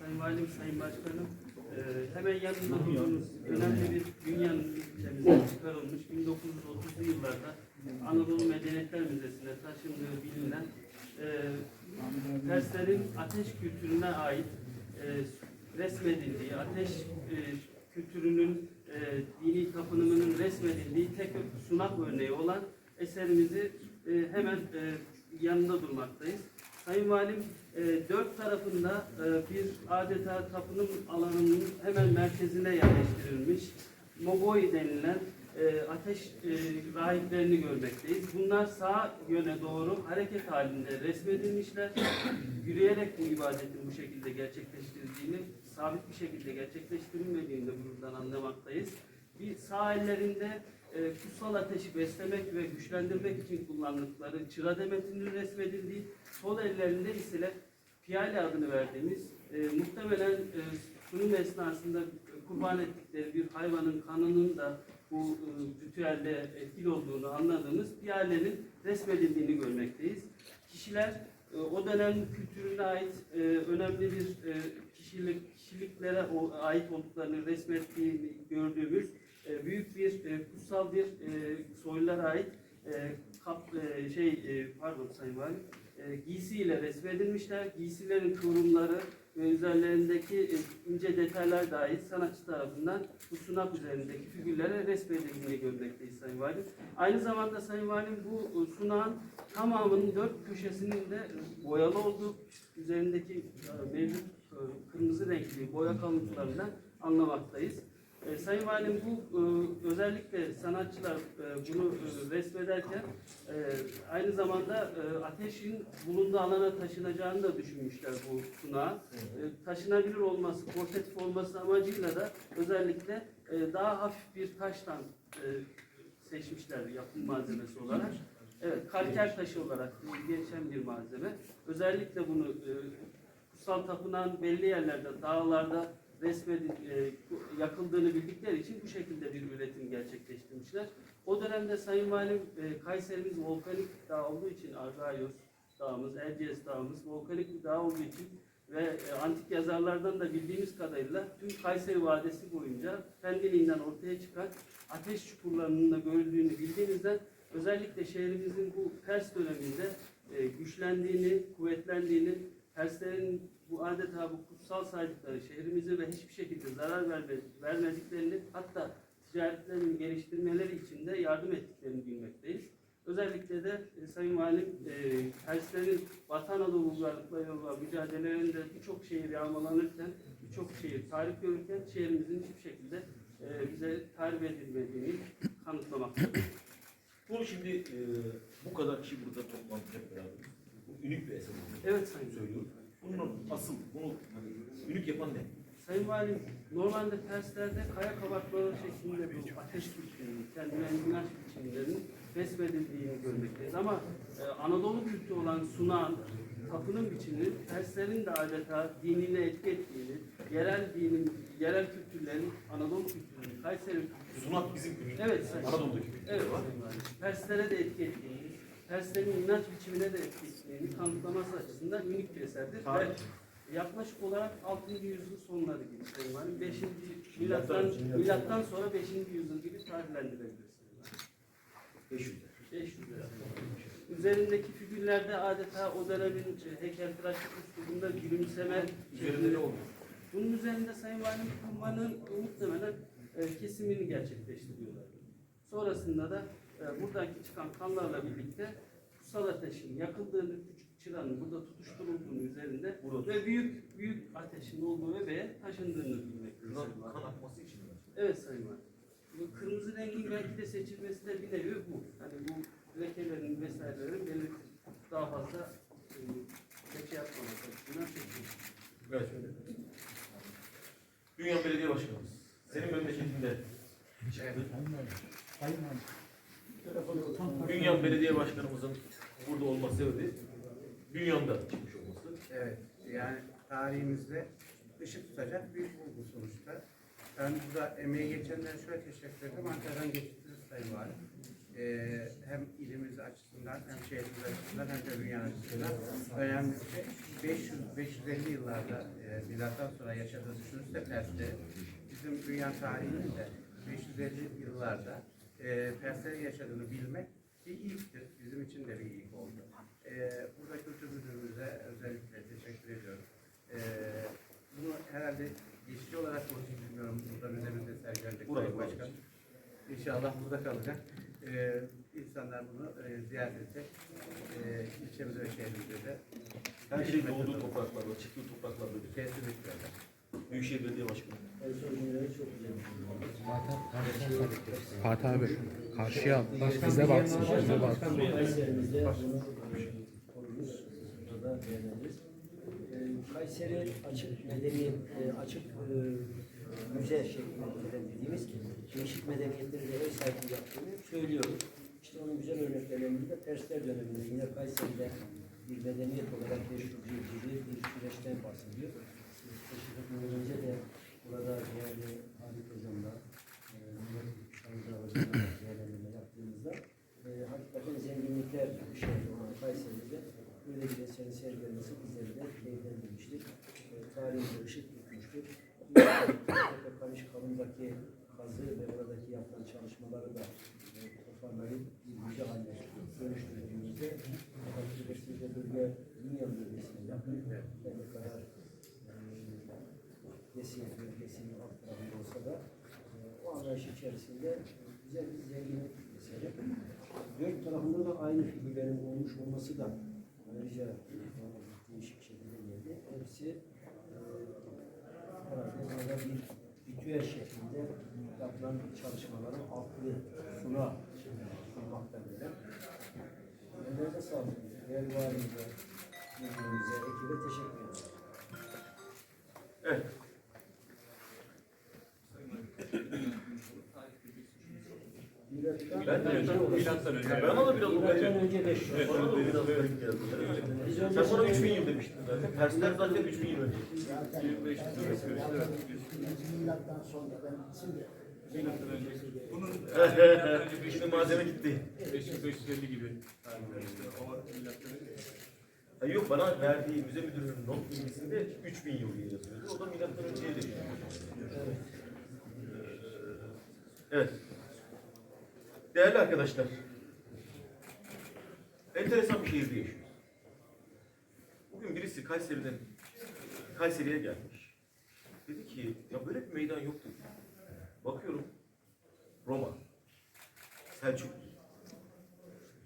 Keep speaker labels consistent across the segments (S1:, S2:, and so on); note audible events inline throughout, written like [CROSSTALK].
S1: Sayın Valim, Sayın Başkanım, e, hemen yanında durduğunuz önemli bir dünyanın ilçemizden çıkarılmış 1930'lu yıllarda Anadolu Medeniyetler Müzesi'ne taşındığı bilinen e, Perslerin ateş kültürüne ait e, resmedildiği, ateş e, kültürünün e, dini tapınımının resmedildiği tek sunak örneği olan eserimizi hemen yanında durmaktayız. Sayın Valim, e, dört tarafında e, bir adeta tapınım alanının hemen merkezine yerleştirilmiş Mogoi denilen e, ateş e, rahiplerini görmekteyiz. Bunlar sağ yöne doğru hareket halinde resmedilmişler. Yürüyerek bu ibadetin bu şekilde gerçekleştirildiğini, sabit bir şekilde gerçekleştirilmediğini de buradan anlamaktayız. Bir sağ ellerinde e, kutsal ateşi beslemek ve güçlendirmek için kullandıkları çıra demetinin resmedildiği, sol ellerinde ise piyale adını verdiğimiz e, muhtemelen e, sunum esnasında kurban ettikleri bir hayvanın kanının da bu e, ritüelde etkili olduğunu anladığımız piyalenin resmedildiğini görmekteyiz. Kişiler e, o dönem kültürüne ait e, önemli bir e, kişilik kişiliklere ait olduklarını resmettiğini gördüğümüz e, büyük bir e, kutsal bir e, soylulara ait e, kap, e, şey e, pardon Sayın Valim e, giysiyle resmedilmişler. Giysilerin kıvrımları ve üzerlerindeki e, ince detaylar dahi sanatçı tarafından bu sunak üzerindeki figürlere resmedildiğini görmekteyiz Sayın Valim. Aynı zamanda Sayın Valim bu e, sunağın tamamının dört köşesinin de boyalı olduğu üzerindeki e, mevcut e, kırmızı renkli boya kalıntılarından anlamaktayız. E, Sayın Valim bu e, özellikle sanatçılar e, bunu e, resmederken e, aynı zamanda e, ateşin bulunduğu alana taşınacağını da düşünmüşler bu sunağa. E, taşınabilir olması, portatif olması amacıyla da özellikle e, daha hafif bir taştan e, seçmişler yapım malzemesi olarak. Evet, kalker taşı olarak geçen bir malzeme. Özellikle bunu e, kutsal tapınan belli yerlerde, dağlarda resmedin, e, yakıldığını bildikleri için bu şekilde bir üretim gerçekleştirmişler. O dönemde Sayın Valim e, Kayserimiz volkanik dağ olduğu için Argayos dağımız, Erciyes dağımız volkanik bir dağ olduğu için ve e, antik yazarlardan da bildiğimiz kadarıyla tüm Kayseri Vadisi boyunca kendiliğinden ortaya çıkan ateş çukurlarının da görüldüğünü bildiğimizden özellikle şehrimizin bu Pers döneminde e, güçlendiğini, kuvvetlendiğini, Perslerin bu adeta bu kutsal saydıkları şehrimize ve hiçbir şekilde zarar verme, vermediklerini hatta ticaretlerini geliştirmeleri için de yardım ettiklerini bilmekteyiz. Özellikle de e, Sayın Valim e, Perslerin Vatan Anadolu uygarlıklarıyla mücadelelerinde birçok şehir yağmalanırken, birçok şehir tarih görürken şehrimizin hiçbir şekilde e, bize tarif edilmediğini kanıtlamaktadır.
S2: Bunu şimdi e, bu kadar kişi burada toplandı hep beraber. Bu unik bir eser.
S1: Evet Sayın
S2: söylüyorum. Bunun asıl, bunu unik yapan ne?
S1: Sayın Valim, normalde Perslerde kaya kabakları şeklinde bu ateş kültürünün, kendine inanç biçimlerinin resmedildiğini görmekteyiz. Ama e, Anadolu kültürü olan sunağın, tapınım biçiminin Perslerin de adeta dinine etki ettiğini, yerel dinin, yerel kültürlerin, Anadolu kültürünün, Kayseri kültürünün,
S2: Sunak bizim ünlü.
S1: Evet.
S2: Anadolu'daki.
S1: Evet Sayın Valim. Perslere de etki ettiğini, Perslerin inanç biçimine de etki ettiğini kanıtlaması açısından unik bir eserdir.
S2: Tarih.
S1: Ve yaklaşık olarak 6. yüzyıl sonları gibi Valim. 5. milattan, milattan sonra 5. yüzyıl gibi tarihlendirebiliriz. Sayın Valim.
S2: 500.
S1: 500 Üzerindeki figürlerde adeta o dönemin e, heykeltıraşlık üslubunda gülümseme
S2: Üzerinde oldu?
S1: Bunun üzerinde Sayın Valim kurbanın muhtemelen e, kesimini gerçekleştiriyorlar. Sonrasında da e, buradaki çıkan kanlarla birlikte kutsal ateşin yakıldığını, küçük çıranın burada tutuşturulduğunu üzerinde
S2: Burada
S1: ve büyük büyük ateşin olduğu ve taşındığını bilmekteyiz. Sayın Valim.
S2: kan akması için mi?
S1: Evet Sayın Valim. Bu kırmızı rengin belki de seçilmesi de bir nevi bu. Hani bu lekelerin vesairelerin belirli daha fazla e, leke yapmamak açısından seçilmiş.
S2: Evet. Dünya Belediye Başkanımız. Senin memleketinde çıktı. Dünya Belediye Başkanımızın burada olma sebebi Dünya'da çıkmış olması.
S3: Evet, yani tarihimizde ışık tutacak büyük bulgu sonuçta. Ben burada emeği geçenlere şöyle teşekkür ederim. Ankara'dan getirdiğiniz Sayın Valim. e, hem ilimiz açısından hem şehrimiz açısından hem de dünya açısından önemli bir şey. 500-550 yıllarda e, milattan sonra yaşadığı düşünürse Pers'te bizim dünya tarihinde 550 yıllarda e, Perslerin yaşadığını bilmek bir ilktir. Bizim için de bir ilk oldu. E, burada kültür müdürümüze özellikle teşekkür ediyorum. E, bunu herhalde geçici olarak mı bilmiyorum burada müzemizde sergilenecek Sayın. Başkan. İnşallah burada kalacak. E, insanlar bunu e, ziyaret edecek. E, ilçemize ve şehrimize de
S2: Her şey doğduğu topraklarda, çıktığı topraklarda.
S3: kesinlikle.
S2: Büyükşehir Belediye Başkanı.
S4: Fatih abi karşıya bize baksın, bize baksın.
S5: Ee, Kayseri açık medeniyet, açık e, müze şeklinde düzenlediğimiz değişik medeniyetleri de ev sahipliği yaptığını söylüyoruz. İşte onun güzel örneklerinden biri de Persler döneminde yine Kayseri'de bir medeniyet olarak yaşayacağı bir süreçten bahsediyor. Teşvik etmeden önce de burada değerli Halit Hocam'la e, Şahıza Hocam'la [CLEARS THROAT] değerlendirme yaptığımızda e, hakikaten zenginlikler şey olan Kayseri'de böyle bir eserin sergilenmesi bizleri de keyiflendirmiştir. E, tarihimize ışık tutmuştur. Tepekanış Kalın'daki kazı ve oradaki yapılan çalışmaları da e, toparlayıp bir müze haline dönüştürdüğümüzde Üniversitede bölge dünya bölgesine yakın ne kadar Desi bölgesinin alt tarafında olsa da e, o anlayış içerisinde güzel bir zenginlik eseri. Dört tarafında da aynı figürlerin olmuş olması da ayrıca e, değişik şekilde geldi. Hepsi e, herhalde burada bir ritüel şeklinde yapılan çalışmaların aklı suna sunmakta böyle. Ellerine sağlık. Değerli valimize, müdürümüze, ekibe teşekkür ederim.
S2: Evet.
S5: Milattan
S2: Ben de
S5: önce
S2: milattan önce. Bana da biraz uzak
S5: önce 500.
S2: Bana da biraz garip geldi.
S5: Biz
S2: Sen
S5: önce
S2: bana 3000 yıl demiştin zaten. Persler zaten 3000 yıl önce.
S5: Milattan sonra ben şimdi
S6: Bunun
S2: Şimdi malzeme gitti.
S6: 550 gibi tarihler işte. O milattan
S2: Ha yok bana verdiği müze müdürünün not bilgisinde 3000 yıl diye yazıyordu. O da milattan önceye demiş. Evet. Değerli arkadaşlar. Enteresan bir şehirde yaşıyoruz. Bugün birisi Kayseri'den Kayseri'ye gelmiş. Dedi ki ya böyle bir meydan yok dedi. Bakıyorum Roma, Selçuklu,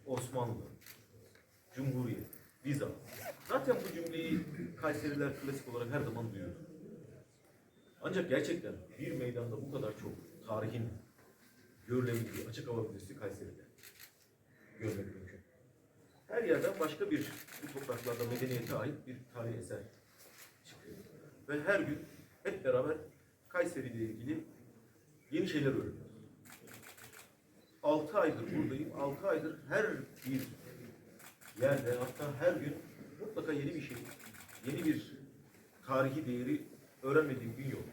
S2: Osmanlı, Cumhuriyet, Bizans. Zaten bu cümleyi Kayseriler klasik olarak her zaman duyuyor. Ancak gerçekten bir meydanda bu kadar çok tarihin görülebildiği açık hava müzesi Kayseri'de görmek mümkün. Her yerden başka bir bu topraklarda medeniyete ait bir tarihi eser çıkıyor. Ve her gün hep beraber Kayseri ile ilgili yeni şeyler öğreniyoruz. 6 aydır buradayım. 6 aydır her bir yerde hatta her gün mutlaka yeni bir şey, yeni bir tarihi değeri öğrenmediğim gün yok.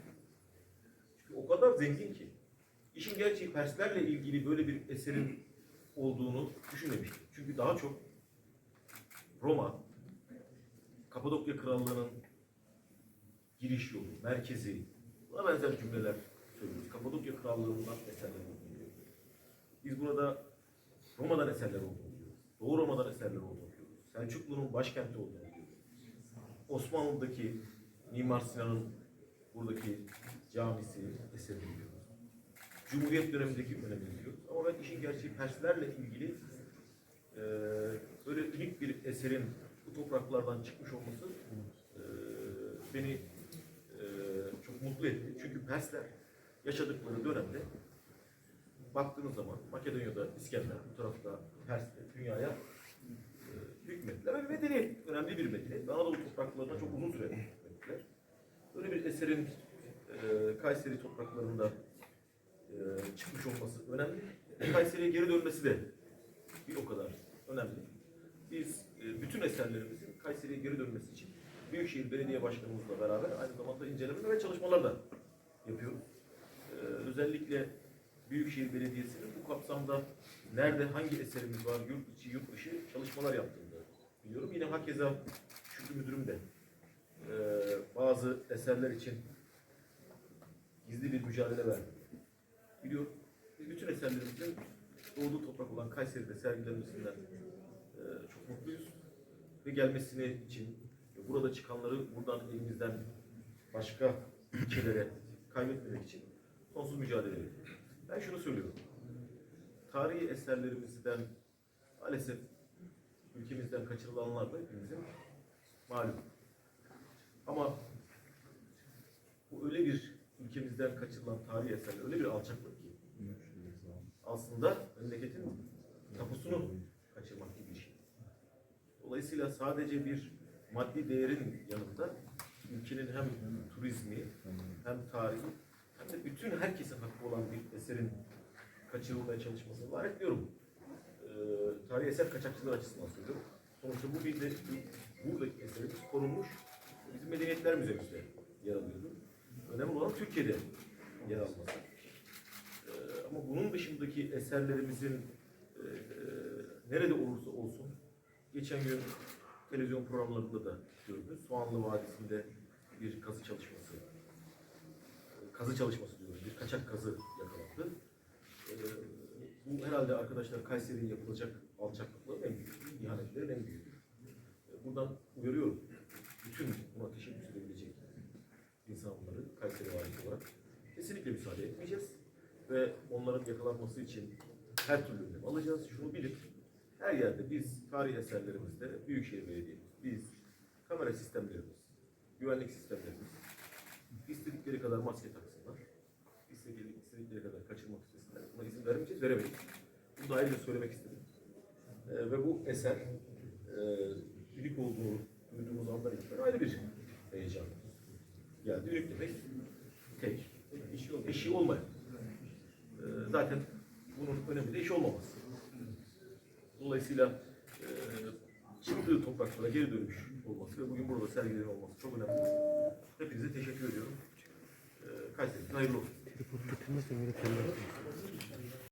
S2: Çünkü o kadar zengin ki. İşin gerçeği Perslerle ilgili böyle bir eserin olduğunu düşünmemiştim. Çünkü daha çok Roma, Kapadokya Krallığı'nın giriş yolu, merkezi, buna benzer cümleler söylüyoruz. Kapadokya Krallığı'ndan eserler olduğunu biliyoruz. Biz burada Roma'dan eserler olduğunu biliyoruz. Doğu Roma'dan eserler olduğunu biliyoruz. Selçuklu'nun başkenti olduğunu biliyoruz. Osmanlı'daki Mimar Sinan'ın buradaki camisi eserini biliyoruz. Cumhuriyet dönemindeki önemini biliyoruz. Ama işin gerçeği Perslerle ilgili eee böyle unik bir eserin bu topraklardan çıkmış olması eee, beni eee, çok mutlu etti. Çünkü Persler yaşadıkları dönemde baktığınız zaman Makedonya'da İskender, bu tarafta Persler dünyaya eee, hükmettiler. Ve medeniyet, önemli bir medeniyet. Anadolu topraklarına çok uzun süre hükmettiler. Böyle bir eserin eee, Kayseri topraklarında çıkmış olması önemli. Kayseri'ye geri dönmesi de bir o kadar önemli. Biz e, bütün eserlerimizin Kayseri'ye geri dönmesi için Büyükşehir Belediye Başkanımızla beraber aynı zamanda inceleme ve çalışmalar da yapıyoruz. E, özellikle Büyükşehir Belediyesi'nin bu kapsamda nerede hangi eserimiz var, yurt içi, yurt dışı çalışmalar yaptığını biliyorum. Yine hakeza Şükrü Müdürüm de e, bazı eserler için gizli bir mücadele verdi. Biliyorum. Bütün eserlerimizin doğduğu toprak olan Kayseri'de sergilenmesinden e, çok mutluyuz. Ve gelmesini için burada çıkanları buradan elimizden başka ülkelere kaybetmemek için sonsuz mücadele ediyoruz. Ben şunu söylüyorum. Tarihi eserlerimizden maalesef ülkemizden kaçırılanlar da hepimizin malum. Ama bu öyle bir ülkemizden kaçırılan tarihi eserler, öyle bir alçaklık ki aslında memleketin tapusunu kaçırmak gibi bir şey. Dolayısıyla sadece bir maddi değerin yanında ülkenin hem turizmi hem tarihi hem de bütün herkesin hakkı olan bir eserin kaçırılmaya çalışmasını var ediyorum. Ee, tarihi eser kaçakçılar açısından söylüyorum. Sonuçta bu bir de buradaki eserimiz korunmuş. Bizim Medeniyetler Müzemizde yer alıyordu. Önemli olan Türkiye'de yer alması. Ee, ama bunun dışındaki eserlerimizin e, nerede olursa olsun geçen gün televizyon programlarında da gördünüz. Soğanlı Vadisi'nde bir kazı çalışması kazı çalışması diyoruz. Bir kaçak kazı yakalandı. Ee, bu herhalde arkadaşlar Kayseri'ye yapılacak alçaklıkların en büyük, ihanetlerin en büyüğü. Ee, buradan uyarıyorum. Bütün buna teşebbüs Kayseri valisi olarak kesinlikle müsaade etmeyeceğiz. Ve onların yakalanması için her türlü önlem alacağız. Şunu bilin. Her yerde biz tarih eserlerimizde Büyükşehir Belediyemiz, biz kamera sistemlerimiz, güvenlik sistemlerimiz istedikleri kadar maske taksınlar. İstedikleri, istedikleri kadar kaçırmak istesinler. Buna izin vermeyeceğiz, veremeyiz. Bunu da ayrıca söylemek istedim. Ee, ve bu eser e, ilik olduğunu duyduğumuz andan itibaren ayrı bir heyecan geldi. Ünik demek tek, eşi, eşi olmayan. Ee, zaten bunun önemi de eşi olmaması. Dolayısıyla e, çıktığı topraklara geri dönmüş olması ve bugün burada sergileniyor olması çok önemli. Hepinize teşekkür ediyorum. Ee, Kayseri'nin hayırlı olsun.